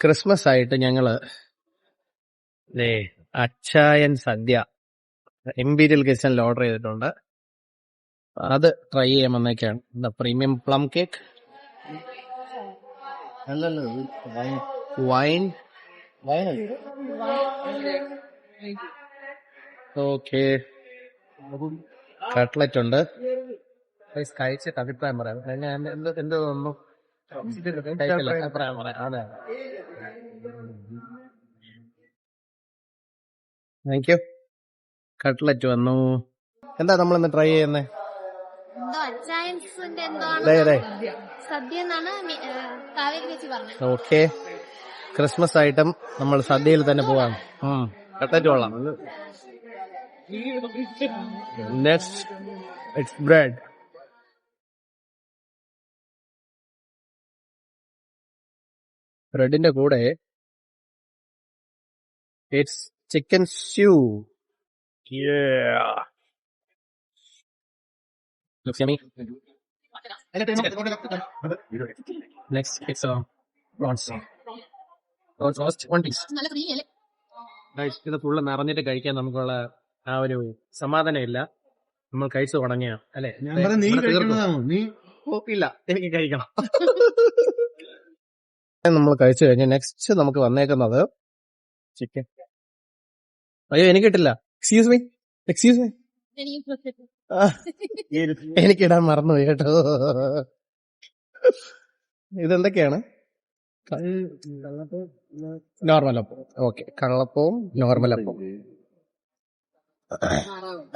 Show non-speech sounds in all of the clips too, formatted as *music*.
Christmas ആയിട്ട് ഞങ്ങൾ അച്ചായൻ സദ്യ എംപീരിയൽ കിച്ചണിൽ ഓർഡർ ചെയ്തിട്ടുണ്ട്. അത് ട്രൈ ചെയ്യാൻ വന്നേക്കാണ്. പ്രീമിയം പ്ലം കേക്ക് അല്ലല്ലോ വൈൻ ഓക്കെ. കട്ട്ലറ്റ് ഉണ്ട്. കഴിച്ചിട്ട് അഭിപ്രായം പറയാം. ഞാൻ എന്ത് എന്ത് തോന്നുന്നു? കഴിച്ചില്ല, അഭിപ്രായം പറയാം. അതെ താങ്ക് യു കട്ട്ലറ്റ് വന്നു. എന്താ നമ്മൾ ഇന്ന് ട്രൈ ചെയ്യുന്നേ. സദ്യ എന്നാണ് കാവേരി ചേച്ചി പറഞ്ഞത്. ഓക്കെ ക്രിസ്മസ് ആയിട്ടും നമ്മൾ സദ്യയിൽ തന്നെ പോവാം. കട്ടറ്റ് കൊള്ളാം നെക്സ്റ്റ് ഇറ്റ്സ് ബ്രെഡ് ബ്രെഡിന്റെ കൂടെ it's chicken stew next it's Next, it's uh, ഇത് ഫുള്ള് നിറഞ്ഞിട്ട് കഴിക്കാൻ നമുക്കുള്ള ആ ഒരു സമാധാനം ഇല്ല നമ്മൾ കഴിച്ചു തുടങ്ങിയ. അല്ലെ? ഞാൻ പറയാം നീ കഴിക്കുന്നതാണോ നീ ഇല്ല എനിക്ക് കഴിക്കണം. *laughs* നമ്മൾ കഴിച്ചു കഴിഞ്ഞ നെക്സ്റ്റ് നമുക്ക് വന്നേക്കുന്നത് ചിക്കൻ അയ്യോ എനിക്ക് കിട്ടില്ല എക്സ്ക്യൂസ് മീ എക്സ്ക്യൂസ് മീ എനിക്കിടാൻ മറന്നുപോയി കേട്ടോ. *laughs* ഇതെന്തൊക്കെയാണ്? നോർമൽ അപ്പം. ഓക്കെ കള്ളപ്പവും നോർമൽ അപ്പം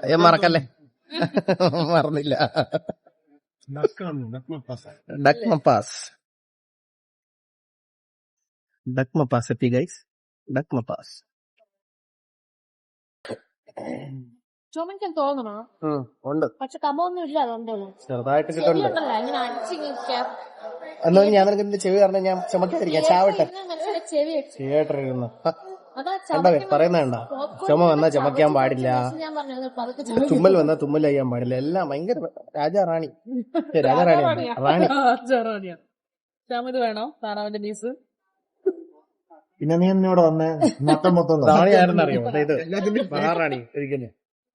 അയ്യോ മറക്കല്ലേ? മറന്നില്ല. ഡക് മപ്പാസ് ഡക് മപ്പാസ് എത്തി ഗൈസ് ഡക് മപ്പാസ് ചുമക്കാൻ തോന്നണോ? ഉണ്ട്. പക്ഷെ കമൊന്നും ഇല്ല അതുകൊണ്ടല്ലോ ചെറുതായിട്ട് കിട്ടുന്നുണ്ട്. ശരിയുണ്ടല്ലോ ഇങ്ങനെ അടിച്ചിങ്ങനെ എന്നാ ഞാൻ നിനക്ക് എന്റെ ചെവി പറഞ്ഞ ഞാൻ ചുമക്കാതിരിക്കാം. ചാവട്ടെ. ചെവി popcorn ചുമ വന്നാ ചുമക്കാൻ പാടില്ല. തുമ്മൽ വന്നാ തുമ്മൽ ചെയ്യാൻ പാടില്ല. എല്ലാം ഭയങ്കര രാജാ റാണി. ഏ, *laughs* രാജാ റാണി. ചമത് വേണോ? താറാവിന്റെ ന്യൂസ് പിന്നെ നീ എന്നോട് വന്നേ? മൊത്തം മൊത്തം റാണിയായിരുന്നറിയോ *laughs* റാണി ആരെന്ന് അറിയോ ഇത് മഹാറാണി ഇരിക്കുന്നു.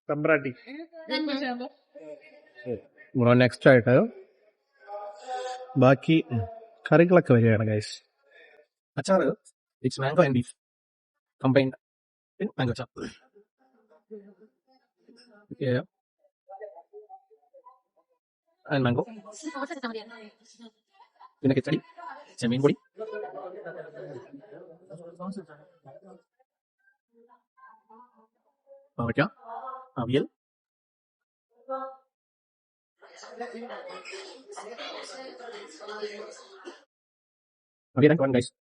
തമ്പ്രാട്ടി. നെക്സ്റ്റ് ആയിട്ട് ബാക്കി കറികളൊക്കെ വരികയാണ് ഗൈസ് അച്ചാറ് it's mango and beef combined mango അച്ചാർ. And mango? പിന്നെ കിച്ചടി ചെമ്മീൻ പൊടി. പാവയ്ക്ക. അവിയൽ? അവിയൽ ആൻഡ് ഗൈസ്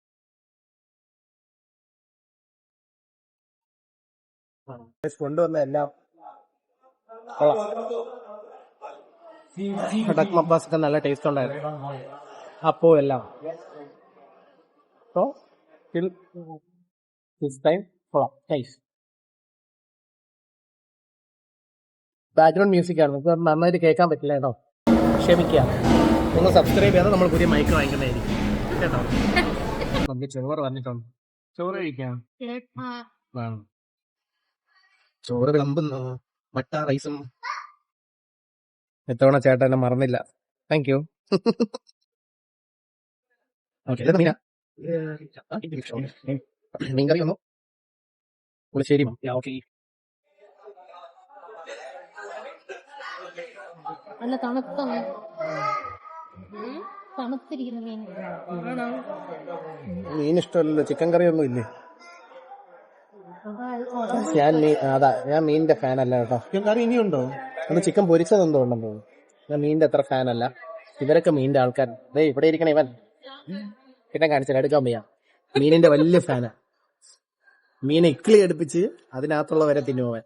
കൊണ്ടുവന്ന എല്ലാം കടക് മപ്പാസ് ഒക്കെ നല്ല ടേസ്റ്റ് ഉണ്ടായിരുന്നു. അപ്പോ എല്ലാം. സോ ടിൽ ദിസ് ടൈം കൊള്ളാം. നൈസ് ബാക്ക്ഗ്രൗണ്ട് മ്യൂസിക് ആണ്. നമുക്ക് നന്നായിട്ട് കേൾക്കാൻ പറ്റില്ല കേട്ടോ. ക്ഷമിക്കുക. നിങ്ങൾ സബ്സ്ക്രൈബ് ചെയ്യാതെ നമ്മൾ പുതിയ മൈക്ക് വാങ്ങിക്കുന്നതായിരിക്കും. കേട്ടോ? *laughs* നമുക്ക് ചോറ് വന്നിട്ടുണ്ട് ചോറ് കഴിക്കാം. ആ, വേണം. ചോറ് വിളമ്പുന്നു. മട്ട റൈസും ഇത്തവണ ചേട്ടൻ എന്നെ മറന്നില്ല. *laughs* താങ്ക് യു മീൻകറി ഒന്നു? പുളിശ്ശേരി ഓക്കെ. നല്ല തണുത്ത മീൻ. തണുത്തിരിക്കുന്ന മീൻ. മീൻ ഇഷ്ടമല്ലല്ലോ ചിക്കൻ കറി ഒന്നും ഇല്ലേ. ഞാൻ മീൻ അതാ ഞാൻ മീനിന്റെ ഫാനല്ല അല്ല കേട്ടോ. ചിക്കൻ കറി ഇനിയുണ്ടോ? അത് ചിക്കൻ പൊരിച്ചത് എന്തോ ഉണ്ടെന്ന് തോന്നുന്നു. ഞാൻ മീനിന്റെ അത്ര ഫാനല്ല. അല്ല ഇവരൊക്കെ മീനിന്റെ ആൾക്കാർ ദേ ഇവിടെ ഇരിക്കണ ഇവൻ. പിന്നെ കാണിച്ചാൽ എടുക്കാൻ വയ്യ. മീനിന്റെ വലിയ ഫാനാ. മീനെ ഇക്കിളി അടുപ്പിച്ച് അതിനകത്തുള്ള വരെ തിന്നുവൻ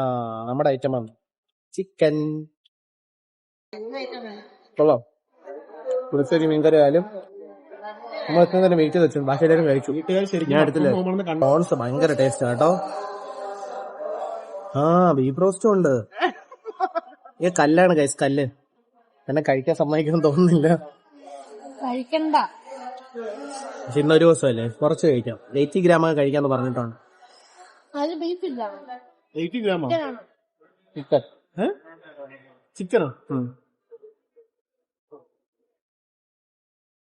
ആ നമ്മുടെ ഐറ്റം ആണ്. ചിക്കൻ കൊള്ളാം. പുളിശ്ശേരി മീൻകറി ആയാലും നമ്മൾ നേരം വെയിറ്റ് വെച്ചു ബാക്കി എല്ലാവരും കഴിച്ചു. ഞാൻ എടുത്തില്ല? പ്രോൺസ് ഭയങ്കര ടേസ്റ്റ് കേട്ടോ. ആ ബീഫ് റോസ്റ്റും ഉണ്ട്. ഈ കല്ലാണ് കൈസ് കല്ല്. എന്നെ കഴിക്കാൻ സമ്മതിക്കാൻ തോന്നുന്നില്ല. കഴിക്കണ്ട. പക്ഷെ ഇന്നൊരു ദിവസമല്ലേ? കുറച്ച് കഴിക്കാം. എയ്റ്റി ഗ്രാം ഒക്കെ കഴിക്കാന്ന് പറഞ്ഞിട്ടാണ് അതിൽ ബീഫ് ഇല്ല. എയ്റ്റി ഗ്രാമോ? ആണ് ചിക്കൻ. ചിക്കനോ?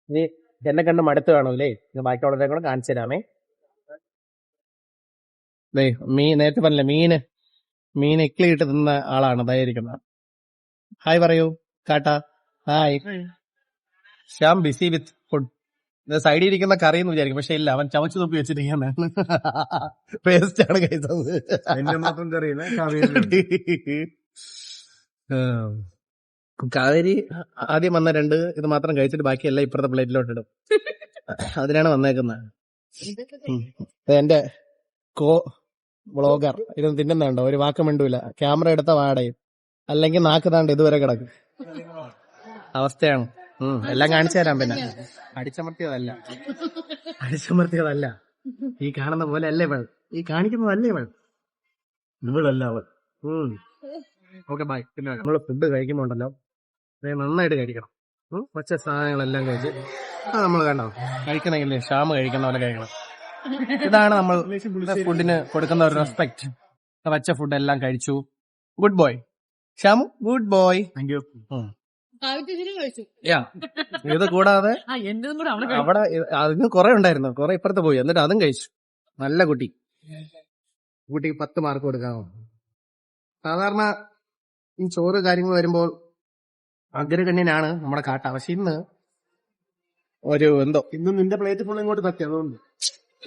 ഇനി എന്നെ കണ്ട് മടുത്ത് കാണൂലേ ഇത് ബാക്കിയുള്ളവരെ കൂടെ കാണിച്ചു തരാമേ. മീൻ നേരത്തെ പറഞ്ഞില്ലേ മീന്. മീൻ ഇക്ലി ഇട്ട് തിന്ന ആളാണ് അതായിരിക്കുന്നത് ഹായ് പറയൂ കാട്ടാ. Hi. Shyam busy with food. സൈഡിൽ ഇരിക്കുന്ന കറി എന്ന് വിചാരിക്കും. പക്ഷെ ഇല്ല അവൻ ചവച്ചു തുപ്പി വെച്ചിരിക്കുകയാണ്. പേസ്റ്റ് ആണ് കഴിച്ചത്. എന്നെ മാത്രം കാവേരി. ആദ്യം വന്ന രണ്ട് ഇത് മാത്രം കഴിച്ചിട്ട് ബാക്കിയെല്ലാം ഇപ്പുറത്തെ പ്ലേറ്റിലോട്ട് ഇടും. അതിനാണ് വന്നേക്കുന്നത്. എന്റെ കോ ബ്ലോഗർ. ഇത് തിന്നുന്നുണ്ടോ ഒരു വാക്ക് മിണ്ടൂല. ക്യാമറ എടുത്ത വാടയും അല്ലെങ്കിൽ നാക്ക് താണ്ട് ഇതുവരെ കിടക്കും. അവസ്ഥയാണ്. എല്ലാം കാണിച്ചു തരാം പിന്നെ. അടിച്ചമർത്തിയതല്ല. അടിച്ചമർത്തിയതല്ല. ഈ കാണുന്ന പോലെ അല്ലേ ഇവൾ. ഈ കാണിക്കുന്നതല്ലേ ഇവൾ. ഇവളല്ല അവൾ. Okay bye. പിന്നെ നമ്മൾ ഫുഡ് കഴിക്കുമ്പോണ്ടല്ലോ. നന്നായിട്ട് കഴിക്കണം? പച്ച സാധനങ്ങളെല്ലാം കഴിച്ച്. ആ നമ്മൾ കണ്ടോ? കഴിക്കണമെങ്കിൽ ഷാമ് കഴിക്കുന്ന പോലെ കഴിക്കണം. ഇതാണ് നമ്മൾ ഫുഡിന് കൊടുക്കുന്ന ഒരു റെസ്പെക്ട് പച്ച ഫുഡ് എല്ലാം കഴിച്ചു. Good boy Shamu good boy thank you ഇത് കൂടാതെ അവിടെ അതിന് കുറെ ഉണ്ടായിരുന്നു. കുറെ ഇപ്പുറത്ത് പോയി. എന്നിട്ട് അതും കഴിച്ചു. നല്ല കുട്ടി. കുട്ടിക്ക് പത്ത് മാർക്ക് കൊടുക്കാമോ സാധാരണ ഈ ചോറ് കാര്യങ്ങൾ വരുമ്പോൾ അഗ്രഗണ്യനാണ് നമ്മുടെ കാട്ട. പക്ഷെ ഇന്ന് ഒരു എന്തോ. ഇന്ന് നിന്റെ പ്ലേറ്റ് ഫുൾ ഇങ്ങോട്ട് തട്ടി. അതുകൊണ്ട്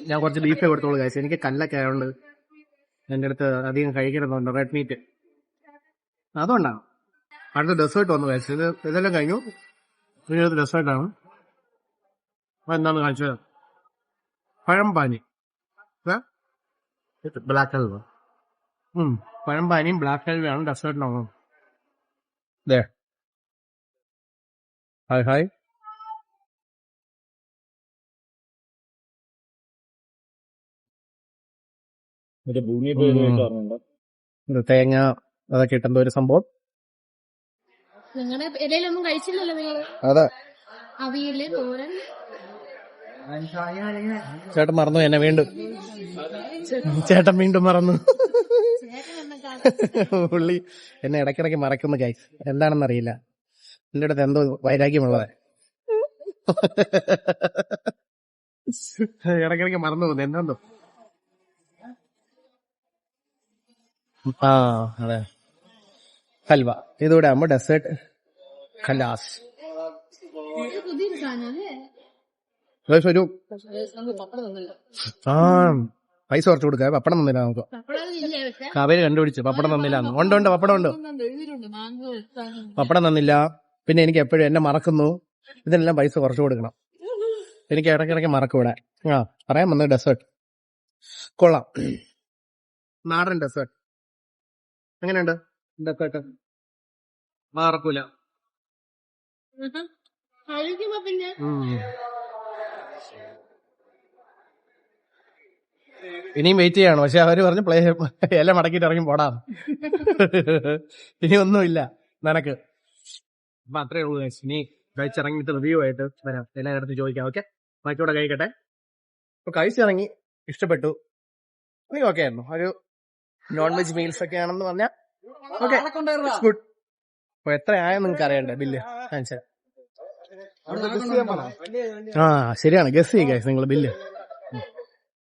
ഞാൻ കുറച്ച് ബീഫേ കൊടുത്തോളൂ കഴിച്ചു എനിക്ക് കല്ലൊക്കെ ആയതുകൊണ്ട് എന്റെ അടുത്ത് അധികം കഴിക്കണമെന്നുണ്ട് റെഡ് മീറ്റ് അതുകൊണ്ടാണ് അടുത്ത ഡെസേർട്ട് വന്നു കഴിച്ചു ഇത് ഇതെല്ലാം കഴിഞ്ഞു. പിന്നെ ഡെസേർട്ടാണ് ഡെസേർട്ടാണ് എന്താന്ന് കാണിച്ചു തരാം. പഴംപാനി. ബ്ലാക്ക് ഹൽവ ഉം. പഴംപാനിയും ബ്ലാക്ക് ഹൽവയാണ് ഡെസേർട്ടിനാണ് ദേ. Hi hi. ഇത് തേങ്ങ അതൊക്കെ ഇട്ടെന്തോ ഒരു സംഭവം. നിങ്ങളുടെ കഴിച്ചില്ലല്ലോ നിങ്ങൾ? അതെ. അവിയൽ തോരൻ. ചേട്ടൻ മറന്നു എന്നെ വീണ്ടും. ചേട്ടൻ വീണ്ടും മറന്നു. പുള്ളി എന്നെ ഇടയ്ക്കിടയ്ക്ക് മറക്കുന്ന ഗൈസ് എന്താണെന്ന് അറിയില്ല എന്റെ അടുത്ത് എന്തോ വൈരാഗ്യമുള്ളത്. ഇടയ്ക്കിടയ്ക്ക് മറന്നു പോകുന്നു. എന്താന്തോ. ആ അതെ. ഹൽവ. ഇതുകൂടെ ആകുമ്പോ ഡെസേർട്ട് ഒരു തന്നല്ലോ ആ. പൈസ കുറച്ച് കൊടുക്ക. പപ്പടം തന്നില്ല നമുക്ക്. കവര് കണ്ടുപിടിച്ചു. പപ്പടം തന്നില്ല. ഉണ്ട് ഉണ്ട് പപ്പടം ഉണ്ട്. പപ്പടം തന്നില്ല. പിന്നെ എനിക്ക് എപ്പോഴും എന്നെ മറക്കുന്നു. ഇതിനെല്ലാം പൈസ കുറച്ച് കൊടുക്കണം. എനിക്ക് ഇടയ്ക്കിടയ്ക്ക് മറക്കും ഇവിടെ. ആ പറയാൻ വന്നത് ഡെസേർട്ട്. കൊള്ളാം. നാടൻ ഡെസേർട്ട്. എങ്ങനെയുണ്ട്? ഡെസേർട്ട്. മറക്കൂല. പിന്നെ ഇനിയും വെയിറ്റ് ചെയ്യണം. പക്ഷെ അവർ പറഞ്ഞു പ്ലേ എല്ലാം മടക്കിട്ട് ഇറങ്ങി പോടാം. ഇനി ഒന്നുമില്ല നിനക്ക്. അപ്പൊ അത്രേ ഉള്ളൂ. ഇനി കഴിച്ചിറങ്ങിയിട്ട് റിവ്യൂ ആയിട്ട് വരാം. എല്ലായിടത്തും അടുത്ത് ചോദിക്കാം. ഓക്കെ ബാക്കിയോടെ കഴിക്കട്ടെ. അപ്പൊ കഴിച്ചിറങ്ങി ഇഷ്ടപ്പെട്ടു. നീ ഓക്കെ ആയിരുന്നു. ഒരു നോൺ വെജ് മീൽസ് ഒക്കെ ആണെന്ന് പറഞ്ഞാൽ ഓക്കെ ഗുഡ് അപ്പൊ എത്ര ആയെന്ന് നിങ്ങൾക്ക് അറിയണ്ടേ ബില്ല്? കാണിച്ചാ ആ ശരിയാണ്. ഗസ് ചെയ്യുക നിങ്ങൾ ബില്ല്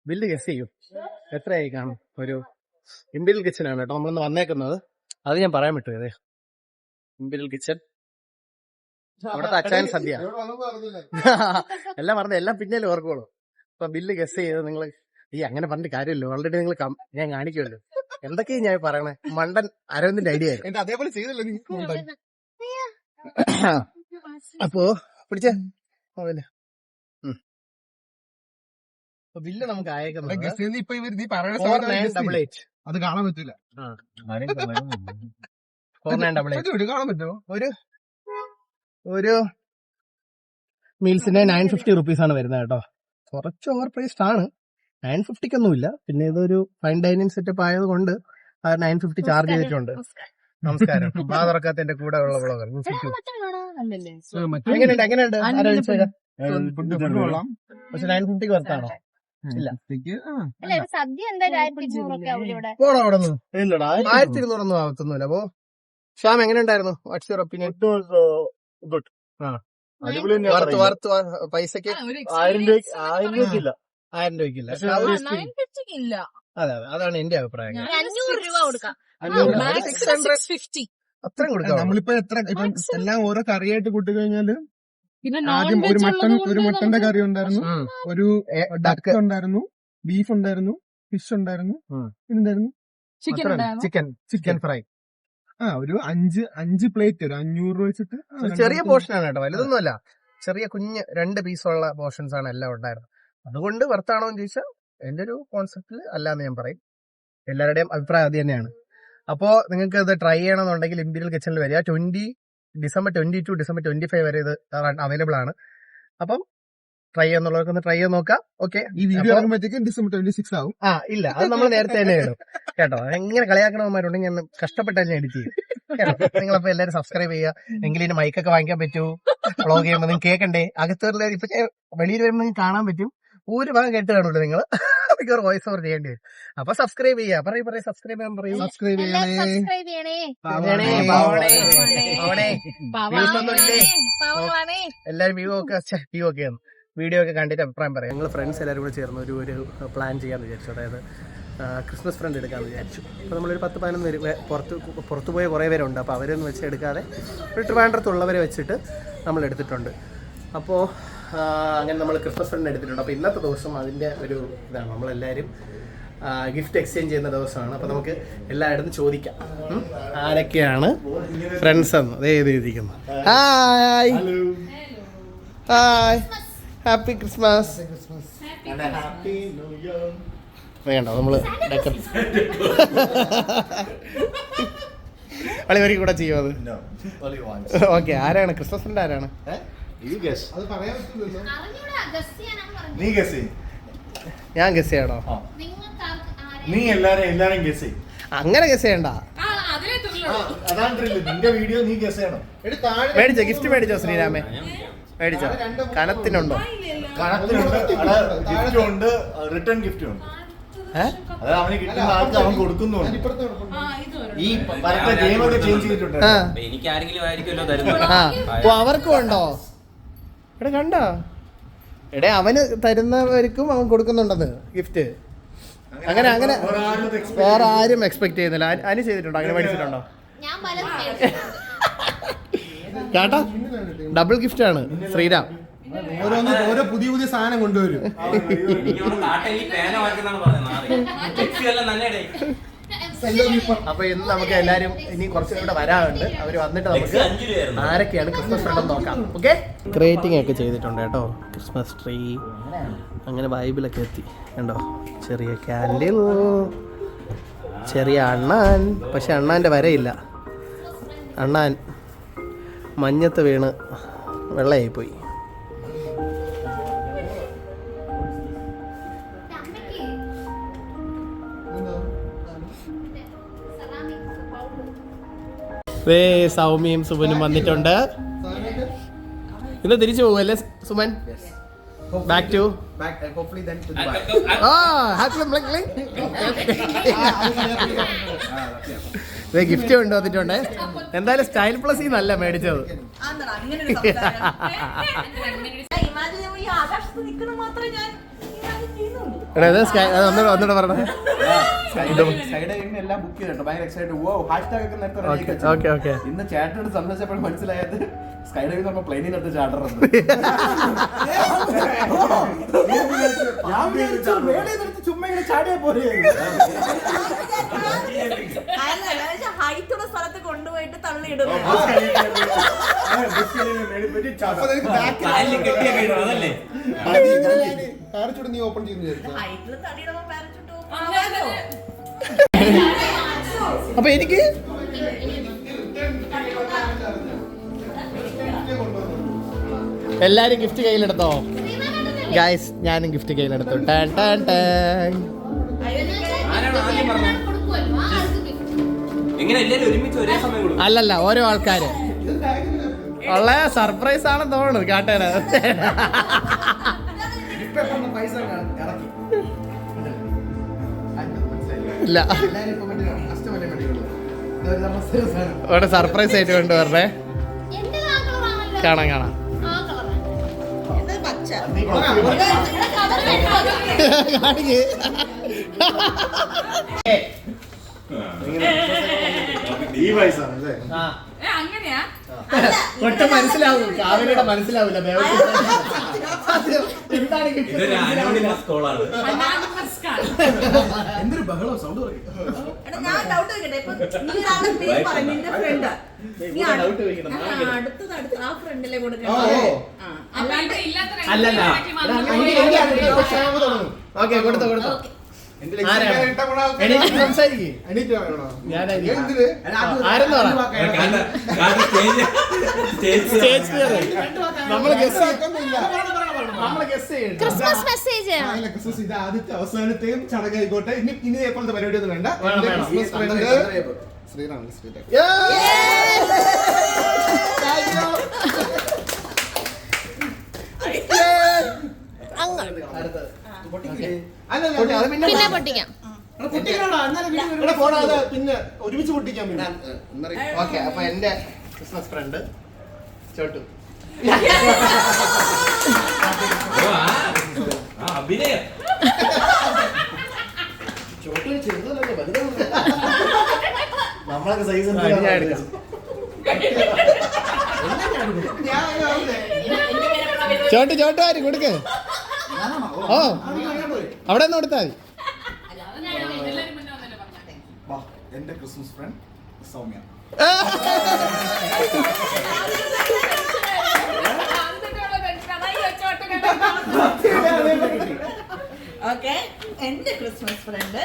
ബില്ല് ഗസ് ചെയ്യൂ. എത്രയായി കാണും? ഒരു ഇമ്പീരിയൽ കിച്ചൺ ആണ് കേട്ടോ. നമ്മളിന്ന് വന്നേക്കുന്നത്. അത് ഞാൻ പറയാൻ വിട്ടു അതെ ഇമ്പീരിയൽ കിച്ചൺ അവിടുത്തെ അച്ചായൻ സദ്യ. *laughs* എല്ലാം പറഞ്ഞു എല്ലാം പിന്നാലും ഓർക്കുള്ളൂ. അപ്പൊ ബില്ല് ഗസ് ചെയ്ത് നിങ്ങൾ ഈ അങ്ങനെ പറഞ്ഞിട്ട് കാര്യമില്ല. ഓൾറെഡി നിങ്ങൾ ഞാൻ കാണിക്കുമല്ലോ എന്തൊക്കെയാ ഞാൻ പറയണേ? മണ്ടൻ അരവിന്ദിന്റെ ഐഡിയ ആയിരുന്നു. അതേപോലെ ചെയ്തല്ലോ അപ്പോ പിടിച്ചേ. പിന്നെ ബില്ല് നമുക്ക്. എയ്റ്റ് അത് കാണാൻ പറ്റൂല. കാണാൻ പറ്റുമോ? ഒരു ഒരു മീൽസിന് നയൻ ഫിഫ്റ്റി റുപ്പീസ് ആണ് വരുന്നത് കേട്ടോ. കുറച്ച് ഓവർ പ്രൈസ്ഡ് ആണ്. നയൻ ഫിഫ്റ്റിക്കൊന്നുമില്ല പിന്നെ ഇതൊരു ഫൈൻ ഡൈനിങ് സെറ്റപ്പ് ആയതുകൊണ്ട് നയൻ ഫിഫ്റ്റി ചാർജ് ചെയ്തിട്ടുണ്ട്. നമസ്കാരം. ആ തുറക്കാത്ത എന്റെ കൂടെ ഉള്ള ബ്ലോഗർ എങ്ങനെയുണ്ട് എങ്ങനെയുണ്ട്? പക്ഷെ നയൻ ഫിഫ്റ്റിക്ക് വർത്താണോ? അല്ല സദ്യ എന്തായാലും ആയിരത്തി ഇരുന്നൂറൊന്നും ആവത്തൊന്നുമില്ല. അപ്പോ ശ്യാം എങ്ങനെ ഉണ്ടായിരുന്നു വാട്സ് യുവർ ഒപ്പീനിയൻ ഗുഡ്. വറുത്ത്. വറുത്ത് പൈസക്ക് ആയിരം രൂപ ആയിരം രൂപയ്ക്കില്ല. ആയിരം രൂപയ്ക്കില്ല. അത് അതെ അതെ. അതാണ് എന്റെ അഭിപ്രായം അഞ്ഞൂറ് രൂപ കൊടുക്കാം. അത്രയും കൊടുക്കാം നമ്മളിപ്പോ എത്ര ഇപ്പൊ എല്ലാം ഓരോ കറിയായിട്ട് കൂട്ടി കഴിഞ്ഞാൽ പിന്നെ ആദ്യം ഒരു മട്ടൺ ഒരു മട്ടന്റെ കറി ഉണ്ടായിരുന്നു ഒരു ഡക്ക് ഉണ്ടായിരുന്നു ബീഫ് ഉണ്ടായിരുന്നു ഫിഷ് ഉണ്ടായിരുന്നു. പിന്നെന്തായിരുന്നു? ചിക്കൻ ചിക്കൻ ചിക്കൻ ഫ്രൈ ആ ഒരു അഞ്ച് അഞ്ച് പ്ലേറ്റ് ഒരു അഞ്ഞൂറ് രൂപ വെച്ചിട്ട് ചെറിയ ആണ് കേട്ടോ വലുതൊന്നുമല്ല. ചെറിയ കുഞ്ഞ് രണ്ട് പീസുള്ള പോർഷൻസ് ആണ് എല്ലാം ഉണ്ടായിരുന്നത്. അതുകൊണ്ട് വർത്താണോ എന്ന് ചോദിച്ചാൽ എന്റെ ഒരു കോൺസെപ്റ്റിൽ അല്ലാന്ന് ഞാൻ പറയും. എല്ലാവരുടെയും അഭിപ്രായം അത് തന്നെയാണ്. അപ്പോ നിങ്ങൾക്ക് ഇത് ട്രൈ ചെയ്യണമെന്നുണ്ടെങ്കിൽ ഇമ്പീരിയൽ കിച്ചണിൽ വരിക. Twenty December twenty two December twenty five വരെ ഇത് അവൈലബിൾ ആണ്. അപ്പം ട്രൈ ചെയ്യുന്നുള്ളവർക്ക് ഒന്ന് ട്രൈ ചെയ്ത് നോക്കാം. ഓക്കെ ഈ വീഡിയോ ഡിസംബർ ട്വന്റി സിക്സ് ആവും. ആ ഇല്ല. അത് നമ്മൾ നേരത്തെ തന്നെ ഇടും. കേട്ടോ? എങ്ങനെ കളിയാക്കണമാരുണ്ടെങ്കിൽ ഞാൻ കഷ്ടപ്പെട്ട് തന്നെ എഡിറ്റ് ചെയ്യും. കേട്ടോ? നിങ്ങളപ്പോ എല്ലാവരും സബ്സ്ക്രൈബ് ചെയ്യുക. എങ്കിലും ഇതിന് മൈക്കൊക്കെ വാങ്ങിക്കാൻ പറ്റൂ. വ്ളോഗ് ചെയ്യുമ്പോൾ നിങ്ങൾക്ക് കേൾക്കണ്ടേ? അകത്തുള്ള ഇപ്പൊ ഞാൻ വെളിയിൽ വരുമ്പോൾ നിങ്ങൾക്ക് കാണാൻ പറ്റും. ഒരു ഭാഗം കേട്ട് കാണുള്ളൂ നിങ്ങൾ. മിക്കവാറ് വോയിസ് ഓവർ ചെയ്യേണ്ടി വരും. അപ്പൊ സബ്സ്ക്രൈബ് ചെയ്യാ. പറയും പറയും സബ്സ്ക്രൈബ് ചെയ്യാൻ പറയും. സബ്സ്ക്രൈബ് ചെയ്യണേ. എല്ലാരും വ്യൂ ഒക്കെ വ്യൂ ഒക്കെ ആണ് വീഡിയോ ഒക്കെ കണ്ടിട്ട് അഭിപ്രായം പറയാം. ഞങ്ങൾ ഫ്രണ്ട്സ് എല്ലാവരും കൂടെ ചേർന്ന് ഒരു ഒരു പ്ലാൻ ചെയ്യാന്ന് വിചാരിച്ചു. അതായത് ക്രിസ്മസ് ഫ്രണ്ട് എടുക്കാമെന്ന് വിചാരിച്ചു. അപ്പോൾ നമ്മളൊരു പത്ത് പതിനൊന്ന് പേര് പുറത്ത് പുറത്ത് പോയ കുറേ പേരുണ്ട്. അപ്പോൾ അവരൊന്നും വെച്ച് എടുക്കാതെ ഒരു ട്രിവാൻഡ്രത്തുള്ളവരെ വെച്ചിട്ട് നമ്മൾ എടുത്തിട്ടുണ്ട് അപ്പോൾ അങ്ങനെ നമ്മൾ ക്രിസ്മസ് ഫ്രണ്ട് എടുത്തിട്ടുണ്ട്. അപ്പോൾ ഇന്നത്തെ ദിവസം അതിന്റെ ഒരു ഇതാണ്. നമ്മളെല്ലാവരും ഗിഫ്റ്റ് എക്സ്ചേഞ്ച് ചെയ്യുന്ന ദിവസമാണ്. അപ്പോൾ നമുക്ക് എല്ലായിടത്തും ചോദിക്കാം. ആരൊക്കെയാണ് ഫ്രണ്ട്സ് എന്ന്? അതേ എഴുതിയിരിക്കുന്നു. ഹായ് ഹായ് ഹാപ്പി ക്രിസ്മസ് വേണ്ട നമ്മൾ ഡെക്കർ കളിവരി *laughs* കൂടെ ചെയ്യുമത് ഓക്കെ ആരാണ്? ക്രിസ്മസ് അത് പറയാൻ പറ്റില്ലല്ലോ നീ ഗസ്. ഞാൻ ഗസ് ചെയ്യണോ ആരെ- നീ എല്ലാരും എല്ലാരും ഗസ് ചെയ്യും. അങ്ങനെ ഗസ് ചെയ്യണ്ട. അതാണ്. നിന്റെ വീഡിയോ നീ ഗസ് ചെയ്യണം. മേടിച്ചോ ഗിഫ്റ്റ് മേടിച്ചോ ശ്രീരാമേ? മേടിച്ചോ? കനത്തിനുണ്ടോ? കനത്തിനുണ്ട്. അവിടെ ഗിഫ്റ്റും ഉണ്ട്. റിട്ടേൺ ഗിഫ്റ്റും ഉണ്ട്. ഏ? അതായത് അവന് കിട്ടുന്ന ആൾക്ക് അവൻ കൊടുക്കുന്നുണ്ട്. ഈ പറഞ്ഞ ചേഞ്ച് ചെയ്തിട്ടുണ്ട്. എനിക്ക് ആരെങ്കിലും ആയിരിക്കുമല്ലോ തരുന്നത്. അവർക്കും ഉണ്ടോ? എടാ കണ്ടോ? എടേ അവന് തരുന്നവർക്കും അവൻ കൊടുക്കുന്നുണ്ടെന്ന് ഗിഫ്റ്റ് അങ്ങനെ അങ്ങനെ വേറെ ആരും എക്സ്പെക്ട് ചെയ്യുന്നില്ല. അനി- ചെയ്തിട്ടുണ്ടോ? അങ്ങനെ പലതും കേട്ടാ? ഡബിൾ ഗിഫ്റ്റ് ആണ്. ശ്രീരാം. ഓരോന്ന് ഓരോ പുതിയ പുതിയ സാധനം കൊണ്ടുവരും. അപ്പൊ ഇന്ന് നമുക്ക് എല്ലാരും ഇനി കുറച്ചും കൂടെ വരാറുണ്ട് അവർ വന്നിട്ട് നമുക്ക് ആരൊക്കെയാണ് ക്രിസ്മസ് ഫ്രണ്ട് നോക്കാം. ഓക്കെ ക്രിയേറ്റിംഗ് ഒക്കെ ചെയ്തിട്ടുണ്ട് കേട്ടോ. ക്രിസ്മസ് ട്രീ അങ്ങനെ ബൈബിളൊക്കെ എത്തി. കണ്ടോ? ചെറിയ കാൻഡിൽ ചെറിയ അണ്ണാൻ. പക്ഷെ അണ്ണാന്റെ വരയില്ല. അണ്ണാൻ മഞ്ഞത്ത് വീണ് വെള്ളയായിപ്പോയി. വേ സൗമ്യയും സുമനും വന്നിട്ടുണ്ട്. ഇന്ന് തിരിച്ചു പോകുമല്ലേ സുമൻ? ബാക്ക് ടു ഗിഫ്റ്റ് കൊണ്ട് വന്നിട്ടുണ്ട്. എന്തായാലും സ്റ്റൈൽ പ്ലസ് നല്ല മേടിച്ചത്. ഒന്നുകൂടെ പറഞ്ഞേ. എല്ലാം ബുക്ക് ചെയ്തിട്ടുണ്ട്. ഭയങ്കര എക്സൈറ്റഡ് ഓ ഹാഷ്ടാഗ് ഒക്കെ നേരത്തെ ആക്കി ഇന്ന് ചേട്ടനോട് സന്ദർശിച്ചപ്പോഴും മനസ്സിലായത് സ്കൈ ഡൈവിംഗ് നമ്മൾ പ്ലെയിനിൽ എടുത്ത് ചാടറുണ്ട് ഞാൻ വിചാരിച്ചു മേളിൽ നിർത്തി ചുമ്മാ ഇങ്ങനെ ചാടിയാ പോരെ. ഹൈറ്റുള്ള സ്ഥലത്ത് കൊണ്ടുപോയിട്ട് തള്ളിയിടുന്നു നീ ഓപ്പൺ ചെയ്യുന്നു അപ്പൊ എനിക്ക് എല്ലാരും ഗിഫ്റ്റ് കയ്യിലെടുത്തോ? ഗായ്സ് ഞാനും ഗിഫ്റ്റ് കയ്യിലെടുത്തു. ടാൻ ടാൻ അല്ലല്ല ഓരോ ആൾക്കാര്. ഉള്ള സർപ്രൈസ് ആണെന്ന് തോന്നുന്നു കാട്ടേന. ഇല്ല. ഇവിടെ സർപ്രൈസ് ആയിട്ട് വേണ്ട വരണേ കാണാം കാണാം. കാണിക്ക്. ഈ വയസ്സാണ് അല്ലേ? അങ്ങനെയാ. ഒട്ടും മനസ്സിലാവും കാവ്യയുടെ മനസ്സിലാവില്ല. എന്താണ് എന്തൊരു ബഹളം സൗണ്ട് പറയും. എടാ, ഞാൻ ഡൗട്ട് വെക്കട്ടെ ഇപ്പൊ നീ ഒരാളുടെ പേര് പറയും നിന്റെ ഫ്രണ്ട് നീ ആ, അടുത്തത് അടുത്ത ആ ഫ്രണ്ടിലെ ഓ, കൊടുക്കണം. അല്ലാണ്ട് അല്ലല്ല. ഓക്കെ കൊടുത്തോ കൊടുത്തോ. ഗസ് ചെയ്യണ്ട ക്രിസ്മസ് മെസ്സേജ് ഇത് ആദ്യത്തെ അവസാനത്തെയും ചടങ്ങായിക്കോട്ടെ. ഇനി ഇനി ഇതേപോലത്തെ പരിപാടി ഒന്നും വേണ്ട. ക്രിസ്മസ് ഫ്രണ്ട് ശ്രീറാം ശ്രീറാം അല്ല പൊട്ടി, അത് പിന്നെ പിന്നെ പൊട്ടിക്കാം പൊട്ടിക്കണോടാ എന്നാലും വീഡിയോ ഇവിടെ ഇവിടെ ഫോൺ ഫോൺ അത് പിന്നെ ഒരുമിച്ച് പൊട്ടിക്കാൻ പിന്നെ ഓക്കെ അപ്പൊ എന്റെ ക്രിസ്മസ് ഫ്രണ്ട് ചോട്ടു. ഓ, ആ. ആ, അഭിനയം. ചോട്ടു ചെറുതല്ലേ വലുതാണ് നമ്മളൊക്കെ സൈസ് ചോട്ടു ചോട്ടു ആര് കൊടുക്ക്? ഓ. അവിടെ നിന്ന് കൊടുത്താൽ മതി. എന്റെ ക്രിസ്മസ് ഫ്രണ്ട് സൗമ്യ. ഓക്കെ എന്റെ ക്രിസ്മസ് ഫ്രണ്ട്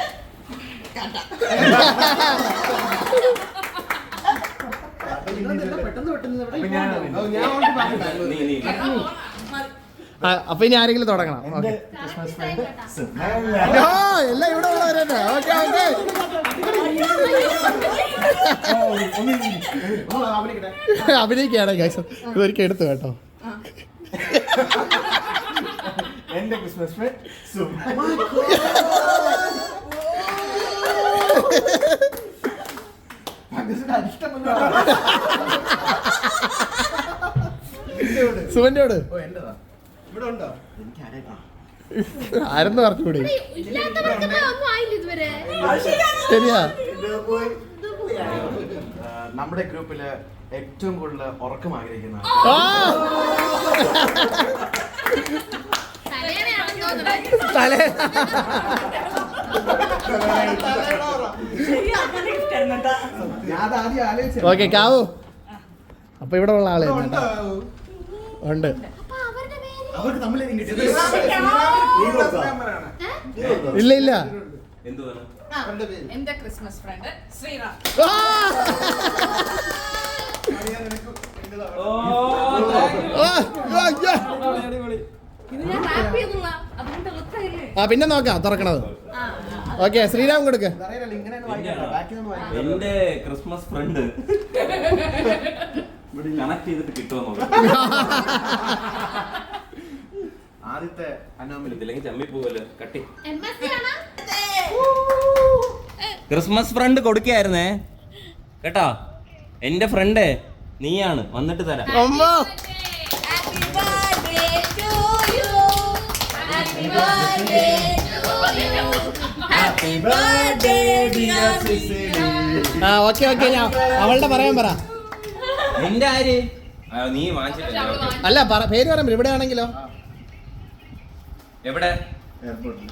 പെട്ടെന്ന് പെട്ടെന്ന് അപ്പൊ ഇനി ആരെങ്കിലും തുടങ്ങണം. എല്ലാം ഇവിടെ ഉള്ളവരന്നെ ഓക്കെ ഓക്കെ. അഭിനയിക്കുകയാണ് ഗൈസ് ഇതൊരിക്കൽ എടുത്തു കേട്ടോ. എന്റെ ക്രിസ്മസ് ഫ്രണ്ട് ഇവിടെ ഉണ്ടോ ആരെന്ന് പറഞ്ഞുകൂടി ഇല്ലാത്തവർക്ക് ഒന്നും ആയില്ല ഇതുവരെ? ശരിയാ. നമ്മുടെ ഗ്രൂപ്പിൽ ഏറ്റവും കൂടുതൽ ഉറക്കം ആഗ്രഹിക്കുന്ന ഓക്കെ കാവു. അപ്പൊ ഇവിടെ ഉള്ള ആളെ ഉണ്ട്. അവർക്ക് തമ്മിൽ ഇല്ല ഇല്ല. എന്റെ ക്രിസ്മസ് ഫ്രണ്ട് ശ്രീറാം. ആ! പിന്നെ നോക്കാം തുറക്കണത്. ഓക്കെ ശ്രീരാം കൊടുക്ക. എന്റെ ക്രിസ്മസ് ഫ്രണ്ട്. *laughs* കണക്ട് ചെയ്തിട്ട് കിട്ടുമോ നോക്കാം. *laughs* ആദ്യത്തെ അനോമലി ഇതില്ലെങ്കിൽ ചമ്മി പോവല്ലോ. കട്ടി. M S C Christmas friend കൊടുക്കായിരുന്നേ കേട്ടോ? എന്റെ ഫ്രണ്ട് നീയാണ്. വന്നിട്ട് തരാം. ആ ഓക്കെ ഓക്കെ ഞാൻ അവളുടെ പറയാൻ പറ. നിന്റെ ആര്? നീ വാങ്ങിച്ചിട്ടില്ല. അല്ല പറ പേര് പറയാൻ ഇവിടെ ആണെങ്കിലോ? എവിടെ? എയർപോർട്ടിൽ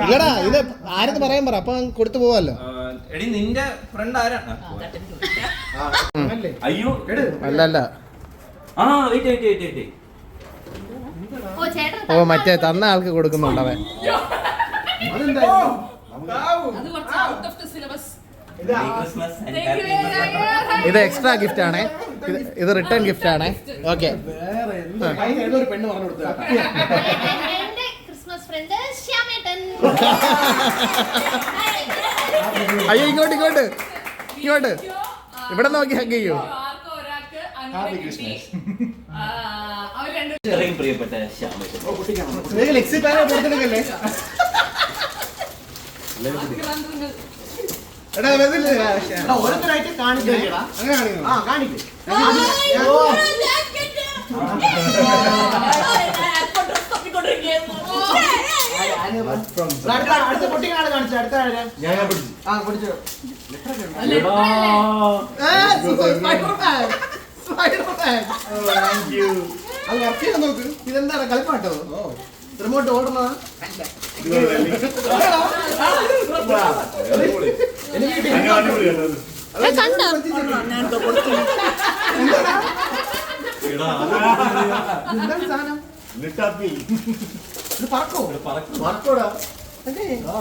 ഇല്ലടാ ഇത് ആരെന്ന് പറയാൻ പറ അപ്പൊ കൊടുത്തു പോവാല്ലോ. എടി നിന്റെ ഫ്രണ്ട് ആരാ? ആ, അല്ലേ അയ്യോ അല്ല അല്ല. ആ വെയിറ്റ് വെയിറ്റ് വെയിറ്റ് വെയിറ്റ് ഓ മറ്റേ തന്ന ആൾക്ക് കൊടുക്കുന്നുണ്ട് അവൻ. ഇത്? എക്സ്ട്രാ ഗിഫ്റ്റ് ആണേ. ഇത് റിട്ടേൺ ഗിഫ്റ്റ് ആണേ. ഓക്കെ ഏതോ ഒരു പെണ്ണ് പറഞ്ഞു കൊടുത്തതാ. എന്റെ ക്രിസ്മസ് ഫ്രണ്ട് ശ്യാമേട്ടൻ. അയ്യോ ഇങ്ങോട്ട് ഇങ്ങോട്ട്. ഇങ്ങോട്ട്. ഇവിടെ നോക്കി ഹഗ് ചെയ്യോ. ആർക്കും ഒരാൾക്ക് ഹാപ്പി ക്രിസ്മസ് ഇത്രയും പ്രിയപ്പെട്ട ശ്യാമേട്ടൻ. എടാ വരുന്നില്ലേ ഓരോരുത്തരായിട്ട് കാണിക്കടാ അങ്ങനെ ആ കാണിക്കും. അടുത്ത പൊട്ടിക്കാണ് കാണിച്ചു അടുത്ത. ഞാൻ പിടിച്ചു ആ പിടിച്ചു അത് വർക്ക് ചെയ്യാൻ നോക്ക് ഇതെന്താണ് കളിപ്പാട്ടോ റിമോട്ട് ഏ, കണ്ടോ എന്താണ് സാധനം? ലിറ്റാപ്പി ഇത് പറക്കോ?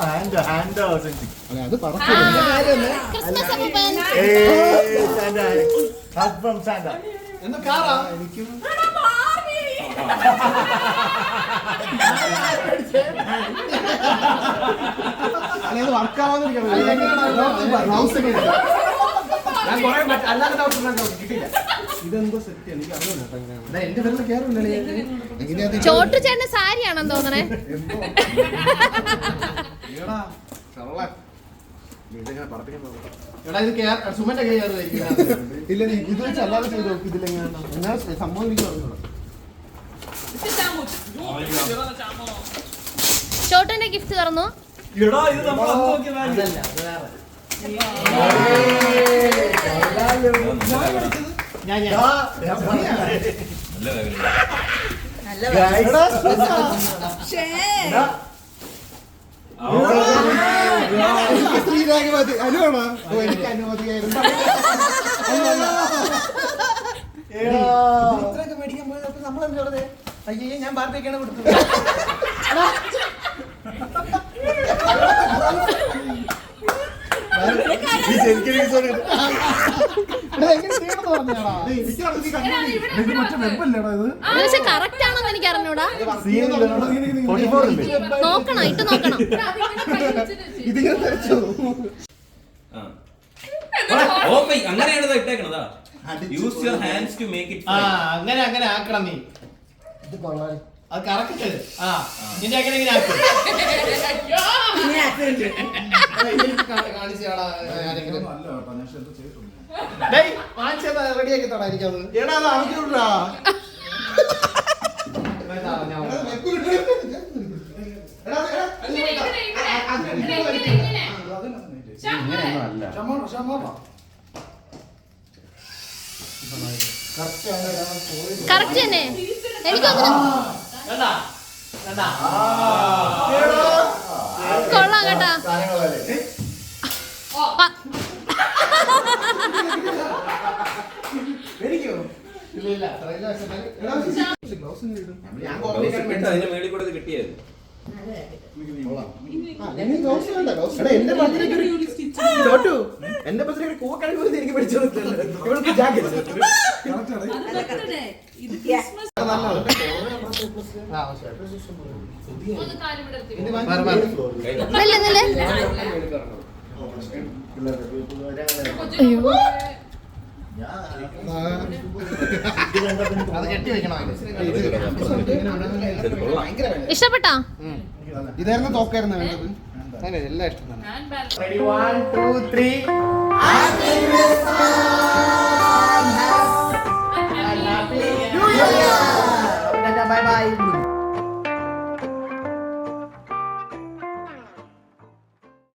ഹാൻഡ് ഹാൻഡ് അല്ല? അത് പറക്കോ? സാന്റ. കാറാ? എനിക്കും. അല്ല ഇത് വർക്കാവാന്ന് ഞാൻ കൊറേ അല്ലാതെ ഡൗട്ട് കിട്ടിയില്ല. ഇതെന്തോ സെറ്റ് എനിക്ക് അറിയില്ല കേട്ടോ എങ്ങനെയാണ് എന്റെ പേരിൽ കയറുന്നില്ലേ എങ്ങനെയാ ചോട്ടു ചേട്ടന്റെ സാരിയാണെന്ന് തോന്നണേ. ചോട്ടന്റെ. ഇല്ല ഇത് വെച്ച് അല്ലാതെ ചെയ്ത് നോക്ക്. ഇതിലെങ്ങനെയാണ് എന്നാ സംഭവം എനിക്ക് ഗിഫ്റ്റ് തുറന്നു എനിക്ക് ശ്രീരാഗവതി അനുവാണോ ഓ എനിക്ക് അനുമതിയായിരുന്നു ഇത്രയൊക്കെ മേടിക്കാൻ പോയപ്പോ നമ്മളെന്താ വെറുതെ അയ്യേ ഞാൻ പാർട്ടിക്കാണ് കൊടുത്തത് എടാ, എങ്ങനെ ചെയ്യണമെന്ന് പറഞ്ഞാടാ? എനിക്കറിയാം, നീ കണ്ടില്ലേ? ഇത് മറ്റേ വെബല്ലടാ ഇത്? എന്ന് വെച്ചാൽ കറക്റ്റ് ആണെന്ന് എനിക്ക് അറിഞ്ഞൂടാ നോക്കണം ഇട്ട് നോക്കണം. അങ്ങനെയാണ് ഇത് ഇട്ടേക്കണതാ. Use your hands to make it ആ അങ്ങനെ അങ്ങനെ ആക്കണം നീ. ഇത് കൊള്ളാം. അത് കറക്റ്റ് ആ നിന്റെ അങ്ങനെ ഇങ്ങനെ ആക്കും. കാണിച്ചാടാ, റെഡിയാക്കി തടാ എനിക്കത്. എടാ, അത് അറിഞ്ഞൂടാ. കറക്റ്റ് തന്നെ. എനിക്ക് കണ്ടാ കണ്ടാ കൊള്ളാം കേട്ടാ. എന്റെ ഒരു കൂവക്കഴി പോലും എനിക്ക് കൊടുത്തില്ല ഇവൾക്ക് ജാക്കറ്റ്. നില്ല് നില്ല് അയ്യോ അത് കെട്ടി വെക്കണം ഭയങ്കര വില. ഇഷ്ടപ്പെട്ടാ? ഇതായിരുന്നു തോക്കായിരുന്നു വേണ്ടത്. അല്ലേ എല്ലാം ഇഷ്ടം തന്നെ. One, two, three. Bye bye